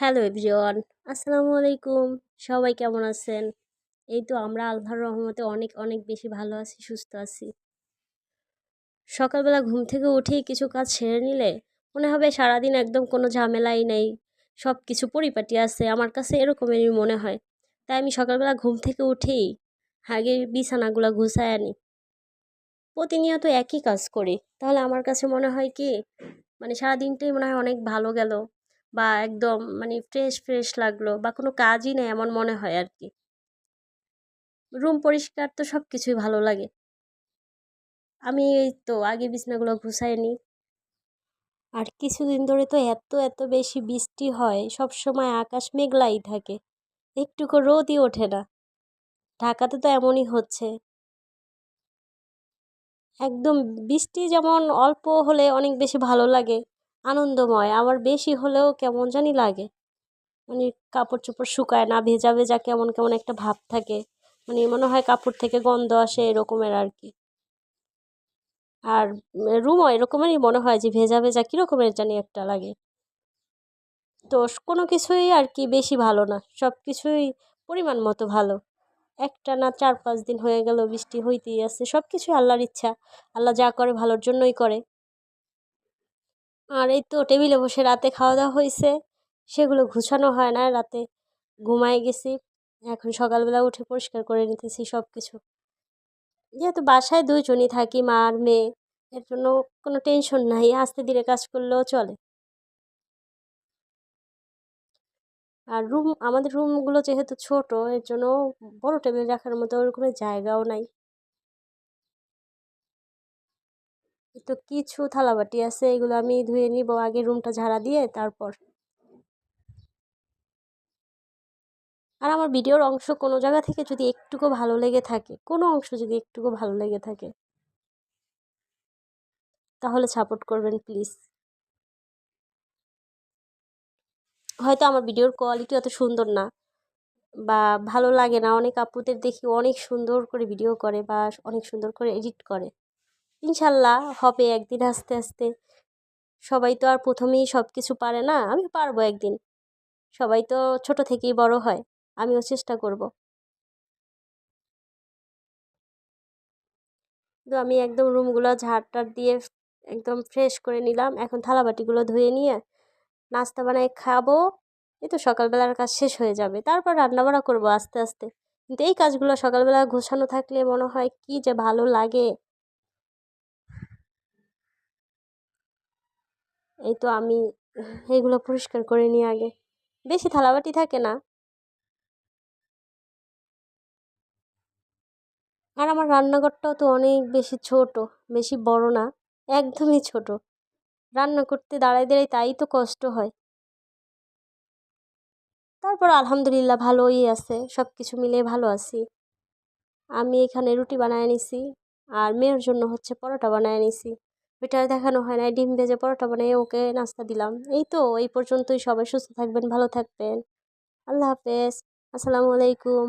Hello everyone, আসসালামু আলাইকুম। সবাই কেমন আছেন? এই তো আমরা আল্লাহর রহমতে অনেক অনেক বেশি ভালো আছি, সুস্থ আছি। সকালবেলা ঘুম থেকে উঠেই কিছু কাজ সেরে নিলে মনে হবে সারাদিন একদম কোনো ঝামেলাই নেই সব কিছু পরিপাটি আছে, আমার কাছে এরকমেরই মনে হয়। তাই আমি সকালবেলা ঘুম থেকে উঠেই আগে বিছানাগুলো ঘুষায় আনি। প্রতিনিয়ত একই কাজ করি। তাহলে আমার কাছে মনে হয় কি মানে সারাদিনটাই মনে হয় অনেক ভালো গেল। বা একদম মানে ফ্রেশ ফ্রেশ লাগল বা কোনো কাজই নেই এমন মনে হয় আর কি রুম পরিষ্কার তো সব কিছুই ভালো লাগে। আমি এই তো আগে বিছনাগুলো গুছাই নিই আর কিছুদিন ধরে তো এত এত বেশি বৃষ্টি হয় সব সময় আকাশ মেঘলাই থাকে। একটুকু রোদই ওঠে না। ঢাকাতে তো এমনই হচ্ছে। একদম বৃষ্টি যেমন অল্প হলে অনেক বেশি ভালো লাগে। আনন্দময়। আবার বেশি হলেও কেমন জানি লাগে। মানে কাপড় চোপড় শুকায় না, ভেজা ভেজা কেমন কেমন একটা ভাব থাকে। মানে মনে হয় কাপড় থেকে গন্ধ আসে এরকমের আর কি। আর রুমও এরকমেরই মনে হয় যে ভেজা ভেজা কীরকমের জানি একটা লাগে। তো কোনো কিছুই আর কি বেশি ভালো না। সব কিছুই পরিমাণ মতো ভালো। একটা না চার, পাঁচ দিন হয়ে গেল, বৃষ্টি হইতেই আছে সব কিছুই আল্লাহর ইচ্ছা। আল্লাহ যা করে ভালোর জন্যই করে। আর এই তো টেবিলে বসে রাতে খাওয়া দাওয়া হয়েছে সেগুলো গুছানো হয় না, রাতে ঘুমায় গেছি। এখন সকালবেলা উঠে পরিষ্কার করে নিতেছি সব কিছু যেহেতু বাসায় দুইজনই থাকি, মা আর মেয়ে, এর জন্য কোনো টেনশন নাই, আস্তে ধীরে কাজ করলেও চলে। আর রুম, আমাদের রুমগুলো যেহেতু ছোট, এর জন্য বড় টেবিল রাখার মতো ওরকমের জায়গাও নাই। তো কিছু থালাবাটি আছে, এগুলো আমি ধুয়ে নিব। আগে রুমটা ঝাড়া দিয়ে তারপর। আর আমার ভিডিওর অংশ কোনো জায়গা থেকে যদি একটুকু ভালো লেগে থাকে, কোনো অংশ যদি একটুকু ভালো লেগে থাকে, তাহলে সাপোর্ট করবেন প্লিজ হয়তো আমার ভিডিওর কোয়ালিটি অত সুন্দর না, বা ভালো লাগে না। অনেক আপুদের দেখি অনেক সুন্দর করে ভিডিও করে, বা অনেক সুন্দর করে এডিট করে। ইনশাল্লাহ হবে একদিন আস্তে আস্তে। সবাই তো আর প্রথমেই সব কিছু পারে না, আমি পারব একদিন। সবাই তো ছোট থেকেই বড় হয়, আমিও চেষ্টা করব। তো আমি একদম রুমগুলো ঝাড়টার দিয়ে একদম ফ্রেশ করে নিলাম, এখন থালাবাটিগুলো ধুয়ে নিয়ে নাস্তা বানাই খাব। এই তো সকালবেলার কাজ শেষ হয়ে যাবে, তারপর রান্নাবাড়া করব আস্তে আস্তে। কিন্তু এই কাজগুলো সকালবেলা গোছানো থাকলে মনে হয় কি যে ভালো লাগে। এই তো আমি এইগুলো পরিষ্কার করে নিই আগে। বেশি থালাবাটি থাকে না। আর আমার রান্নাঘরটাও তো অনেক বেশি ছোট, বেশি বড় না, একদমই ছোট। রান্না করতে দাঁড়ায় দাঁড়াই তাই তো কষ্ট হয়। তারপর আলহামদুলিল্লাহ ভালোই আছে সব কিছু মিলে ভালো আছি। আমি এখানে রুটি বানায় নিছি, আর মেয়ের জন্য হচ্ছে পরোটা বানায় নিছি। ওইটা দেখানো হয় না ডিম ভেজে পরোটা বানিয়ে ওকে নাস্তা দিলাম। এই তো, এই পর্যন্তই। সবাই সুস্থ থাকবেন, ভালো থাকবেন। আল্লাহ হাফেজ। আসসালামু আলাইকুম।